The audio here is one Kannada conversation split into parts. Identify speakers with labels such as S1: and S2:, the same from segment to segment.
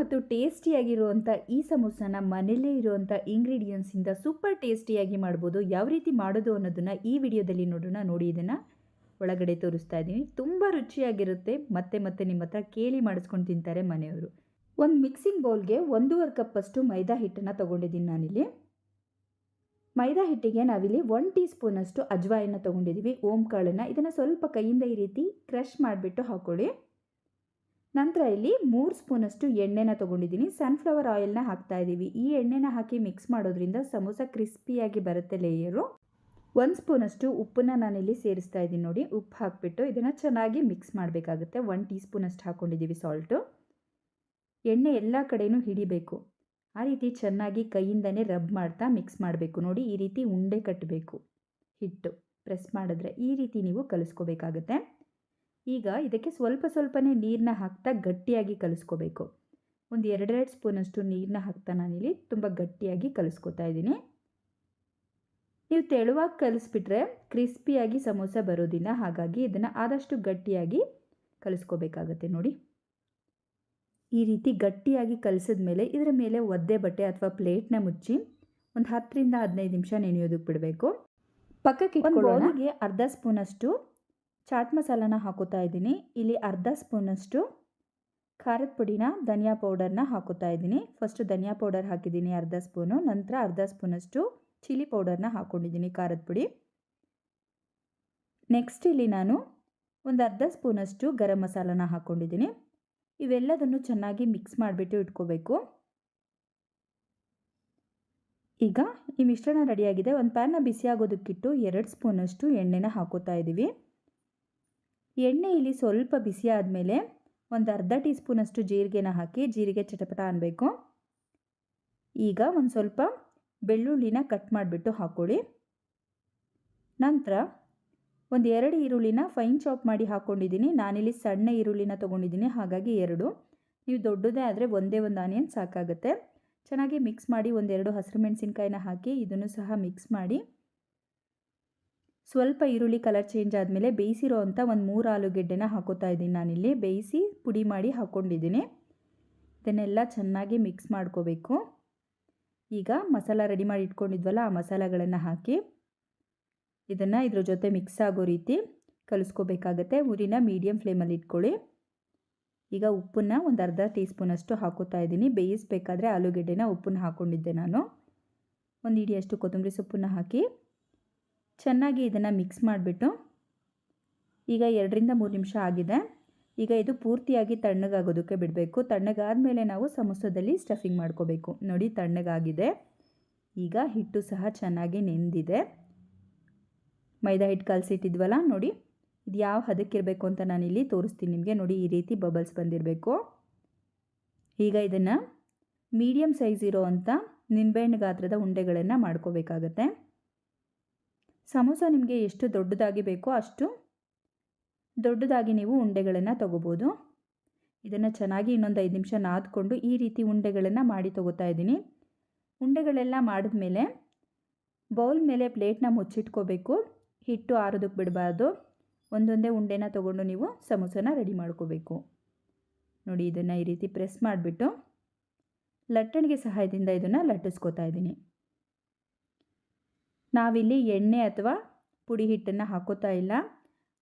S1: ಮತ್ತು ಟೇಸ್ಟಿಯಾಗಿರುವಂಥ ಈ ಸಮೋಸನ ಮನೆಯಲ್ಲೇ ಇರುವಂಥ ಇಂಗ್ರೀಡಿಯೆಂಟ್ಸಿಂದ ಸೂಪರ್ ಟೇಸ್ಟಿಯಾಗಿ ಮಾಡ್ಬೋದು. ಯಾವ ರೀತಿ ಮಾಡೋದು ಅನ್ನೋದನ್ನು ಈ ವಿಡಿಯೋದಲ್ಲಿ ನೋಡೋಣ. ನೋಡಿ ಇದನ್ನು ಒಳಗಡೆ ತೋರಿಸ್ತಾ ಇದ್ದೀನಿ. ತುಂಬ ರುಚಿಯಾಗಿರುತ್ತೆ. ಮತ್ತೆ ಮತ್ತೆ ನಿಮ್ಮ ಹತ್ರ ಕೇಳಿ ಮಾಡಿಸ್ಕೊಂಡು ತಿಂತಾರೆ ಮನೆಯವರು. ಒಂದು ಮಿಕ್ಸಿಂಗ್ ಬೌಲ್ಗೆ ಒಂದೂವರೆ ಕಪ್ಪಷ್ಟು ಮೈದಾ ಹಿಟ್ಟನ್ನು ತೊಗೊಂಡಿದ್ದೀನಿ ನಾನಿಲ್ಲಿ. ಮೈದಾ ಹಿಟ್ಟಿಗೆ ನಾವಿಲ್ಲಿ ಒನ್ ಟೀ ಸ್ಪೂನಷ್ಟು ಅಜ್ವಾಯನ್ನು ತೊಗೊಂಡಿದ್ದೀವಿ. ಓಂ ಕಾಳನ್ನು. ಇದನ್ನು ಸ್ವಲ್ಪ ಕೈಯಿಂದ ಈ ರೀತಿ ಕ್ರಷ್ ಮಾಡಿಬಿಟ್ಟು ಹಾಕ್ಕೊಳ್ಳಿ ನಂತರ ಇಲ್ಲಿ ಮೂರು ಸ್ಪೂನಷ್ಟು ಎಣ್ಣೆನ ತೊಗೊಂಡಿದ್ದೀನಿ. ಸನ್ಫ್ಲವರ್ ಆಯಿಲ್ನ ಹಾಕ್ತಾ ಇದ್ದೀವಿ ಈ ಎಣ್ಣೆನ ಹಾಕಿ ಮಿಕ್ಸ್ ಮಾಡೋದ್ರಿಂದ ಸಮೋಸ ಕ್ರಿಸ್ಪಿಯಾಗಿ ಬರುತ್ತೆ ಲೇಯರು ಒಂದು ಸ್ಪೂನಷ್ಟು ಉಪ್ಪನ್ನ ನಾನಿಲ್ಲಿ ಸೇರಿಸ್ತಾ ಇದ್ದೀನಿ ನೋಡಿ. ಉಪ್ಪು ಹಾಕಿಬಿಟ್ಟು ಇದನ್ನು ಚೆನ್ನಾಗಿ ಮಿಕ್ಸ್ ಮಾಡಬೇಕಾಗುತ್ತೆ. ಒನ್ ಟೀ ಸ್ಪೂನಷ್ಟು ಹಾಕ್ಕೊಂಡಿದ್ದೀವಿ ಸಾಲ್ಟು ಎಣ್ಣೆ ಎಲ್ಲ ಕಡೆಯೂ ಹಿಡಿಬೇಕು. ಆ ರೀತಿ ಚೆನ್ನಾಗಿ ಕೈಯಿಂದನೇ ರಬ್ ಮಾಡ್ತಾ ಮಿಕ್ಸ್ ಮಾಡಬೇಕು ನೋಡಿ. ಈ ರೀತಿ ಉಂಡೆ ಕಟ್ಟಬೇಕು ಹಿಟ್ಟು. ಪ್ರೆಸ್ ಮಾಡಿದ್ರೆ ಈ ರೀತಿ ನೀವು ಕಲಿಸ್ಕೋಬೇಕಾಗುತ್ತೆ. ಈಗ ಇದಕ್ಕೆ ಸ್ವಲ್ಪ ಸ್ವಲ್ಪನೇ ನೀರನ್ನ ಹಾಕ್ತಾ ಗಟ್ಟಿಯಾಗಿ ಕಲಿಸ್ಕೋಬೇಕು. ಒಂದು ಎರಡೆರಡು ಸ್ಪೂನಷ್ಟು ನೀರನ್ನ ಹಾಕ್ತಾ ನಾನಿಲ್ಲಿ ತುಂಬ ಗಟ್ಟಿಯಾಗಿ ಕಲಿಸ್ಕೊತಾ ಇದ್ದೀನಿ. ನೀವು ತೆಳುವಾಗಿ ಕಲಿಸ್ಬಿಟ್ರೆ ಕ್ರಿಸ್ಪಿಯಾಗಿ ಸಮೋಸ ಬರೋದಿಲ್ಲ ಹಾಗಾಗಿ ಇದನ್ನು ಆದಷ್ಟು ಗಟ್ಟಿಯಾಗಿ ಕಲಿಸ್ಕೋಬೇಕಾಗತ್ತೆ ನೋಡಿ. ಈ ರೀತಿ ಗಟ್ಟಿಯಾಗಿ ಕಲಿಸಿದ ಮೇಲೆ ಇದರ ಮೇಲೆ ಒದ್ದೆ ಬಟ್ಟೆ ಅಥವಾ ಪ್ಲೇಟ್ನ ಮುಚ್ಚಿ ಒಂದು ಹತ್ತರಿಂದ ಹದಿನೈದು ನಿಮಿಷ ನೆನೆಯೋದಕ್ಕೆ ಬಿಡಬೇಕು. ಪಕ್ಕಕ್ಕೆ ಬೌಲಿಗೆ ಅರ್ಧ ಸ್ಪೂನಷ್ಟು ಚಾಟ್ ಮಸಾಲಾನ ಹಾಕೋತಾ ಇದ್ದೀನಿ. ಇಲ್ಲಿ ಅರ್ಧ ಸ್ಪೂನಷ್ಟು ಖಾರದ ಪುಡಿನ ಧನಿಯಾ ಪೌಡರ್ನ ಹಾಕೋತಾ ಇದ್ದೀನಿ. ಫಸ್ಟು ಧನಿಯಾ ಪೌಡರ್ ಹಾಕಿದ್ದೀನಿ ಅರ್ಧ ಸ್ಪೂನು, ನಂತರ ಅರ್ಧ ಸ್ಪೂನಷ್ಟು ಚಿಲ್ಲಿ ಪೌಡರ್ನ ಹಾಕ್ಕೊಂಡಿದ್ದೀನಿ ಖಾರದ ಪುಡಿ. ನೆಕ್ಸ್ಟ್ ಇಲ್ಲಿ ನಾನು ಒಂದು ಅರ್ಧ ಸ್ಪೂನಷ್ಟು ಗರಂ ಮಸಾಲಾನ ಹಾಕ್ಕೊಂಡಿದ್ದೀನಿ ಇವೆಲ್ಲದನ್ನು ಚೆನ್ನಾಗಿ ಮಿಕ್ಸ್ ಮಾಡಿಬಿಟ್ಟು ಇಟ್ಕೋಬೇಕು. ಈಗ ಈ ಮಿಶ್ರಣ ರೆಡಿಯಾಗಿದೆ. ಒಂದು ಪ್ಯಾನ್ನ ಬಿಸಿ ಆಗೋದಕ್ಕಿಟ್ಟು ಎರಡು ಸ್ಪೂನಷ್ಟು ಎಣ್ಣೆನ ಹಾಕೋತಾ ಇದ್ದೀವಿ. ಎಣ್ಣೆ ಇಲ್ಲಿ ಸ್ವಲ್ಪ ಬಿಸಿ ಆದಮೇಲೆ ಒಂದು ಅರ್ಧ ಟೀ ಸ್ಪೂನಷ್ಟು ಜೀರಿಗೆನ ಹಾಕಿ ಜೀರಿಗೆ ಚಟಪಟ ಅನ್ನಬೇಕು ಈಗ ಒಂದು ಸ್ವಲ್ಪ ಬೆಳ್ಳುಳ್ಳಿನ ಕಟ್ ಮಾಡಿಬಿಟ್ಟು ಹಾಕ್ಕೊಳ್ಳಿ ನಂತರ ಒಂದು ಎರಡು ಈರುಳ್ಳಿನ ಫೈನ್ ಚಾಪ್ ಮಾಡಿ ಹಾಕ್ಕೊಂಡಿದ್ದೀನಿ ನಾನಿಲ್ಲಿ ಸಣ್ಣ ಈರುಳ್ಳಿನ ತೊಗೊಂಡಿದ್ದೀನಿ. ಹಾಗಾಗಿ ಎರಡು. ನೀವು ದೊಡ್ಡದೇ ಆದರೆ ಒಂದೇ ಒಂದು ಆನಿಯನ್ ಸಾಕಾಗುತ್ತೆ. ಚೆನ್ನಾಗಿ ಮಿಕ್ಸ್ ಮಾಡಿ ಒಂದೆರಡು ಹಸಿರು ಮೆಣಸಿನ್ಕಾಯಿನ ಹಾಕಿ ಇದನ್ನು ಸಹ ಮಿಕ್ಸ್ ಮಾಡಿ ಸ್ವಲ್ಪ ಈರುಳ್ಳಿ ಕಲರ್ ಚೇಂಜ್ ಆದಮೇಲೆ ಬೇಯಿಸಿರೋ ಅಂಥ ಒಂದು ಮೂರು ಆಲೂಗೆಡ್ಡೆನ ಹಾಕೋತಾ ಇದ್ದೀನಿ ನಾನಿಲ್ಲಿ. ಬೇಯಿಸಿ ಪುಡಿ ಮಾಡಿ ಹಾಕ್ಕೊಂಡಿದ್ದೀನಿ ಇದನ್ನೆಲ್ಲ ಚೆನ್ನಾಗಿ ಮಿಕ್ಸ್ ಮಾಡ್ಕೋಬೇಕು. ಈಗ ಮಸಾಲ ರೆಡಿ ಮಾಡಿ ಇಟ್ಕೊಂಡಿದ್ವಲ್ಲ, ಆ ಮಸಾಲಗಳನ್ನು ಹಾಕಿ ಇದನ್ನು ಇದ್ರ ಜೊತೆ ಮಿಕ್ಸ್ ಆಗೋ ರೀತಿ ಕಲಿಸ್ಕೋಬೇಕಾಗತ್ತೆ. ಉರಿನ ಮೀಡಿಯಮ್ ಫ್ಲೇಮಲ್ಲಿ ಇಟ್ಕೊಳ್ಳಿ. ಈಗ ಉಪ್ಪನ್ನು ಒಂದು ಅರ್ಧ ಟೀ ಸ್ಪೂನಷ್ಟು ಹಾಕೋತಾ ಇದ್ದೀನಿ. ಬೇಯಿಸಬೇಕಾದ್ರೆ ಆಲೂಗೆಡ್ಡೆನ ಉಪ್ಪನ್ನು ಹಾಕ್ಕೊಂಡಿದ್ದೆ ನಾನು. ಒಂದು ಇಡಿಯಷ್ಟು ಕೊತ್ತಂಬರಿ ಸೊಪ್ಪನ್ನು ಹಾಕಿ ಚೆನ್ನಾಗಿ ಇದನ್ನು ಮಿಕ್ಸ್ ಮಾಡಿಬಿಟ್ಟು ಈಗ ಎರಡರಿಂದ ಮೂರು ನಿಮಿಷ ಆಗಿದೆ. ಈಗ ಇದು ಪೂರ್ತಿಯಾಗಿ ತಣ್ಣಗಾಗೋದಕ್ಕೆ ಬಿಡಬೇಕು. ತಣ್ಣಗಾದ ನಾವು ಸಮೋಸದಲ್ಲಿ ಸ್ಟಫಿಂಗ್ ಮಾಡ್ಕೋಬೇಕು. ನೋಡಿ ತಣ್ಣಗಾಗಿದೆ. ಈಗ ಹಿಟ್ಟು ಸಹ ಚೆನ್ನಾಗಿ ನೆಂದಿದೆ. ಮೈದಾ ಹಿಟ್ಟು ಕಲಸಿಟ್ಟಿದ್ವಲ್ಲ, ನೋಡಿ. ಇದು ಯಾವ ಹದಕ್ಕಿರಬೇಕು ಅಂತ ನಾನಿಲ್ಲಿ ತೋರಿಸ್ತೀನಿ ನಿಮಗೆ. ನೋಡಿ, ಈ ರೀತಿ ಬಬಲ್ಸ್ ಬಂದಿರಬೇಕು. ಈಗ ಇದನ್ನು ಮೀಡಿಯಮ್ ಸೈಜ್ ಇರೋ ಅಂಥ ನಿಂಬೆಹಣ್ಣು ಗಾತ್ರದ ಉಂಡೆಗಳನ್ನು ಮಾಡ್ಕೋಬೇಕಾಗತ್ತೆ. ಸಮೋಸ ನಿಮಗೆ ಎಷ್ಟು ದೊಡ್ಡದಾಗಿ ಬೇಕೋ ಅಷ್ಟು ದೊಡ್ಡದಾಗಿ ನೀವು ಉಂಡೆಗಳನ್ನು ತಗೋಬೋದು. ಇದನ್ನು ಚೆನ್ನಾಗಿ ಇನ್ನೊಂದು ಐದು ನಿಮಿಷ ನಾದ್ಕೊಂಡು ಈ ರೀತಿ ಉಂಡೆಗಳನ್ನು ಮಾಡಿ ತಗೋತಾ ಇದ್ದೀನಿ. ಉಂಡೆಗಳೆಲ್ಲ ಮಾಡಿದ ಮೇಲೆ ಬೌಲ್ ಮೇಲೆ ಪ್ಲೇಟ್ನ ಮುಚ್ಚಿಟ್ಕೋಬೇಕು. ಹಿಟ್ಟು ಆರೋದಕ್ಕೆ ಬಿಡಬಾರ್ದು. ಒಂದೊಂದೇ ಉಂಡೆನ ತೊಗೊಂಡು ನೀವು ಸಮೋಸನ ರೆಡಿ ಮಾಡ್ಕೋಬೇಕು. ನೋಡಿ, ಇದನ್ನು ಈ ರೀತಿ ಪ್ರೆಸ್ ಮಾಡಿಬಿಟ್ಟು ಲಟ್ಟಣಿಗೆ ಸಹಾಯದಿಂದ ಇದನ್ನು ಲಟ್ಟಿಸ್ಕೋತಾ ಇದ್ದೀನಿ. ನಾವಿಲ್ಲಿ ಎಣ್ಣೆ ಅಥವಾ ಪುಡಿ ಹಿಟ್ಟನ್ನು ಹಾಕೋತಾ ಇಲ್ಲ.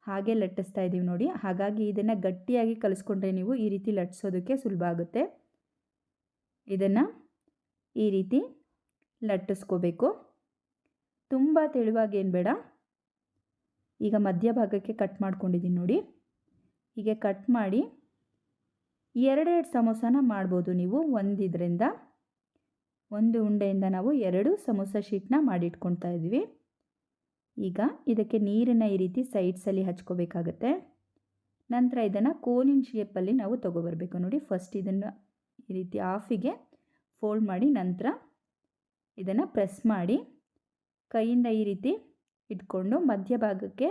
S1: ಹಾಗೆ ಲಟ್ಟಿಸ್ತಾ ಇದ್ದೀವಿ ನೋಡಿ. ಹಾಗಾಗಿ ಇದನ್ನು ಗಟ್ಟಿಯಾಗಿ ಕಲಿಸ್ಕೊಂಡ್ರೆ ನೀವು ಈ ರೀತಿ ಲಟ್ಟಿಸೋದಕ್ಕೆ ಸುಲಭ ಆಗುತ್ತೆ. ಇದನ್ನು ಈ ರೀತಿ ಲಟ್ಟಿಸ್ಕೋಬೇಕು. ತುಂಬ ತೆಳುವಾಗಿ ಏನು ಬೇಡ. ಈಗ ಮಧ್ಯಭಾಗಕ್ಕೆ ಕಟ್ ಮಾಡ್ಕೊಂಡಿದ್ದೀನಿ ನೋಡಿ. ಹೀಗೆ ಕಟ್ ಮಾಡಿ ಎರಡೆರಡು ಸಮೋಸನ ಮಾಡ್ಬೋದು ನೀವು ಒಂದಿದ್ರಿಂದ. ಒಂದು ಉಂಡೆಯಿಂದ ನಾವು ಎರಡು ಸಮೋಸ ಶೀಟ್ನ ಮಾಡಿಟ್ಕೊಳ್ತಾ ಇದ್ವಿ ಈಗ ಇದಕ್ಕೆ ನೀರನ್ನು ಈ ರೀತಿ ಸೈಡ್ಸಲ್ಲಿ ಹಚ್ಕೋಬೇಕಾಗತ್ತೆ. ನಂತರ ಇದನ್ನು ಕೋನಿನ ಶೇಪಲ್ಲಿ ನಾವು ತೊಗೊಬರ್ಬೇಕು. ನೋಡಿ ಫಸ್ಟ್ ಇದನ್ನು ಈ ರೀತಿ ಆಫಿಗೆ ಫೋಲ್ಡ್ ಮಾಡಿ ನಂತರ ಇದನ್ನು ಪ್ರೆಸ್ ಮಾಡಿ ಕೈಯಿಂದ ಈ ರೀತಿ ಇಟ್ಕೊಂಡು ಮಧ್ಯಭಾಗಕ್ಕೆ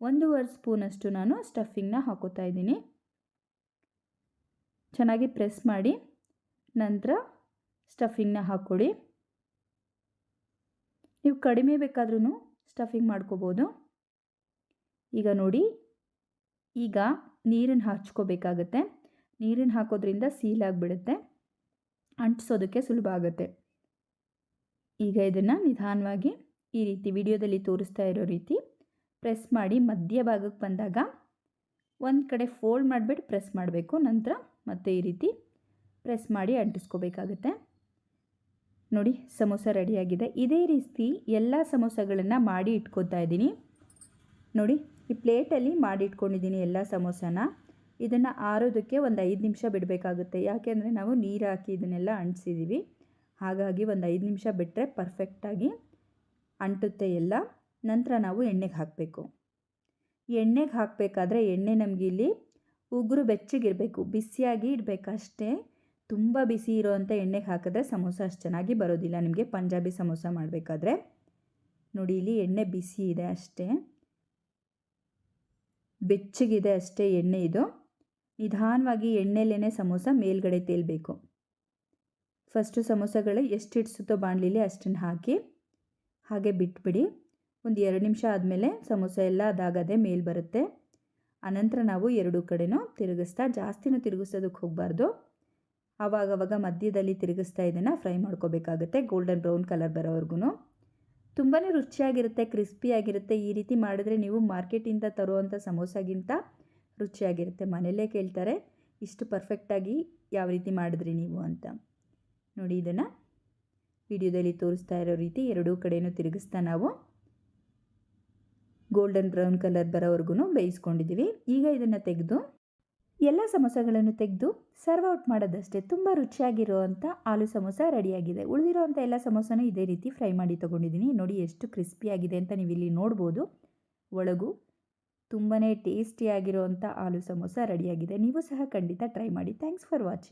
S1: ಒಂದೂವರೆ ಸ್ಪೂನಷ್ಟು ನಾನು ಸ್ಟಫಿಂಗ್ನ ಹಾಕೋತಾ ಇದ್ದೀನಿ. ಚೆನ್ನಾಗಿ ಪ್ರೆಸ್ ಮಾಡಿ ನಂತರ ಸ್ಟಫಿಂಗ್ನ ಹಾಕ್ಕೊಳ್ಳಿ. ನೀವು ಕಡಿಮೆ ಬೇಕಾದ್ರೂ ಸ್ಟಫಿಂಗ್ ಮಾಡ್ಕೋಬೋದು. ಈಗ ನೋಡಿ, ಈಗ ನೀರನ್ನು ಹಚ್ಕೋಬೇಕಾಗತ್ತೆ. ನೀರನ್ನು ಹಾಕೋದ್ರಿಂದ ಸೀಲ್ ಆಗಿಬಿಡುತ್ತೆ. ಅಂಟಿಸೋದಕ್ಕೆ ಸುಲಭ ಆಗುತ್ತೆ. ಈಗ ಇದನ್ನು ನಿಧಾನವಾಗಿ ಈ ರೀತಿ ವಿಡಿಯೋದಲ್ಲಿ ತೋರಿಸ್ತಾ ಇರೋ ರೀತಿ ಪ್ರೆಸ್ ಮಾಡಿ ಮಧ್ಯ ಭಾಗಕ್ಕೆ ಬಂದಾಗ ಒಂದು ಕಡೆ ಫೋಲ್ಡ್ ಮಾಡಿಬಿಟ್ಟು ಪ್ರೆಸ್ ಮಾಡಬೇಕು. ನಂತರ ಮತ್ತೆ ಈ ರೀತಿ ಪ್ರೆಸ್ ಮಾಡಿ ಅಂಟಿಸ್ಕೋಬೇಕಾಗುತ್ತೆ. ನೋಡಿ ಸಮೋಸ ರೆಡಿಯಾಗಿದೆ. ಇದೇ ರೀತಿ ಎಲ್ಲ ಸಮೋಸಗಳನ್ನು ಮಾಡಿ ಇಟ್ಕೊತಾ ಇದ್ದೀನಿ. ನೋಡಿ, ಈ ಪ್ಲೇಟಲ್ಲಿ ಮಾಡಿ ಇಟ್ಕೊಂಡಿದ್ದೀನಿ ಎಲ್ಲ ಸಮೋಸನ. ಇದನ್ನು ಆರೋದಕ್ಕೆ ಒಂದು ಐದು ನಿಮಿಷ ಬಿಡಬೇಕಾಗುತ್ತೆ. ಯಾಕೆಂದರೆ ನಾವು ನೀರು ಹಾಕಿ ಇದನ್ನೆಲ್ಲ ಅಂಟಿಸಿದ್ದೀವಿ ಹಾಗಾಗಿ ಒಂದು ಐದು ನಿಮಿಷ ಬಿಟ್ಟರೆ ಪರ್ಫೆಕ್ಟಾಗಿ ಅಂಟುತ್ತೆ ಎಲ್ಲ. ನಂತರ ನಾವು ಎಣ್ಣೆಗೆ ಹಾಕಬೇಕು. ಎಣ್ಣೆಗೆ ಹಾಕಬೇಕಾದ್ರೆ ಎಣ್ಣೆ ನಮಗೆ ಇಲ್ಲಿ ಉಗುರು ಬೆಚ್ಚಗಿರಬೇಕು. ಬಿಸಿಯಾಗಿ ಇಡಬೇಕಷ್ಟೇ. ತುಂಬ ಬಿಸಿ ಇರೋವಂಥ ಎಣ್ಣೆಗೆ ಹಾಕಿದ್ರೆ ಸಮೋಸ ಅಷ್ಟು ಚೆನ್ನಾಗಿ ಬರೋದಿಲ್ಲ. ನಿಮಗೆ ಪಂಜಾಬಿ ಸಮೋಸ ಮಾಡಬೇಕಾದ್ರೆ. ನೋಡಿ, ಇಲ್ಲಿ ಎಣ್ಣೆ ಬಿಸಿ ಇದೆ ಅಷ್ಟೇ. ಬೆಚ್ಚಗಿದೆ ಅಷ್ಟೇ ಎಣ್ಣೆ ಇದು. ನಿಧಾನವಾಗಿ ಎಣ್ಣೆಲೇ ಸಮೋಸ ಮೇಲ್ಗಡೆ ತೇಲ್ಬೇಕು. ಫಸ್ಟು ಸಮೋಸಗಳು ಎಷ್ಟು ಹಿಡಿಸುತ್ತೋ ಬಾಣಲಿಲಿ ಅಷ್ಟನ್ನು ಹಾಕಿ, ಹಾಗೆ ಬಿಟ್ಬಿಡಿ. ಒಂದು ಎರಡು ನಿಮಿಷ ಆದಮೇಲೆ ಸಮೋಸ ಎಲ್ಲ ಅದಾಗದೆ ಮೇಲೆ ಬರುತ್ತೆ. ಅನಂತರ ನಾವು ಎರಡೂ ಕಡೆನೂ ತಿರುಗಿಸ್ತಾ, ಜಾಸ್ತಿನೂ ತಿರುಗಿಸೋದಕ್ಕೆ ಹೋಗಬಾರ್ದು. ಆವಾಗವಾಗ ಮಧ್ಯದಲ್ಲಿ ತಿರುಗಿಸ್ತಾ ಇದನ್ನು ಫ್ರೈ ಮಾಡ್ಕೋಬೇಕಾಗುತ್ತೆ. ಗೋಲ್ಡನ್ ಬ್ರೌನ್ ಕಲರ್ ಬರೋವರೆಗೂ ತುಂಬಾ ರುಚಿಯಾಗಿರುತ್ತೆ, ಕ್ರಿಸ್ಪಿಯಾಗಿರುತ್ತೆ. ಈ ರೀತಿ ಮಾಡಿದ್ರೆ ನೀವು ಮಾರ್ಕೆಟಿಂದ ತರುವಂಥ ಸಮೋಸಾಗಿಂತ ರುಚಿಯಾಗಿರುತ್ತೆ. ಮನೆಯಲ್ಲೇ ಕೇಳ್ತಾರೆ, ಇಷ್ಟು ಪರ್ಫೆಕ್ಟಾಗಿ ಯಾವ ರೀತಿ ಮಾಡಿದ್ರಿ ನೀವು ಅಂತ. ನೋಡಿ ಇದನ್ನು. ವಿಡಿಯೋದಲ್ಲಿ ತೋರಿಸ್ತಾ ಇರೋ ರೀತಿ ಎರಡೂ ಕಡೆಯೂ ತಿರುಗಿಸ್ತಾ ನಾವು. ಗೋಲ್ಡನ್ ಬ್ರೌನ್ ಕಲರ್ ಬರೋವರೆಗೂ ಬೇಯಿಸ್ಕೊಂಡಿದ್ದೀವಿ. ಈಗ ಇದನ್ನು ತೆಗೆದು ಎಲ್ಲ ಸಮೋಸಗಳನ್ನು ತೆಗೆದು ಸರ್ವ್ ಔಟ್ ಮಾಡೋದಷ್ಟೇ ತುಂಬ ರುಚಿಯಾಗಿರುವಂಥ ಆಲೂ ಸಮೋಸ ರೆಡಿಯಾಗಿದೆ. ಉಳಿದಿರುವಂಥ ಎಲ್ಲ ಸಮೋಸನೂ ಇದೇ ರೀತಿ ಫ್ರೈ ಮಾಡಿ ತೊಗೊಂಡಿದ್ದೀನಿ. ನೋಡಿ ಎಷ್ಟು ಕ್ರಿಸ್ಪಿಯಾಗಿದೆ ಅಂತ ನೀವು ಇಲ್ಲಿ ನೋಡ್ಬೋದು. ಒಳಗು ತುಂಬಾ ಟೇಸ್ಟಿಯಾಗಿರುವಂಥ ಆಲೂ ಸಮೋಸ ರೆಡಿಯಾಗಿದೆ. ನೀವು ಸಹ ಖಂಡಿತ ಟ್ರೈ ಮಾಡಿ. Thanks for watching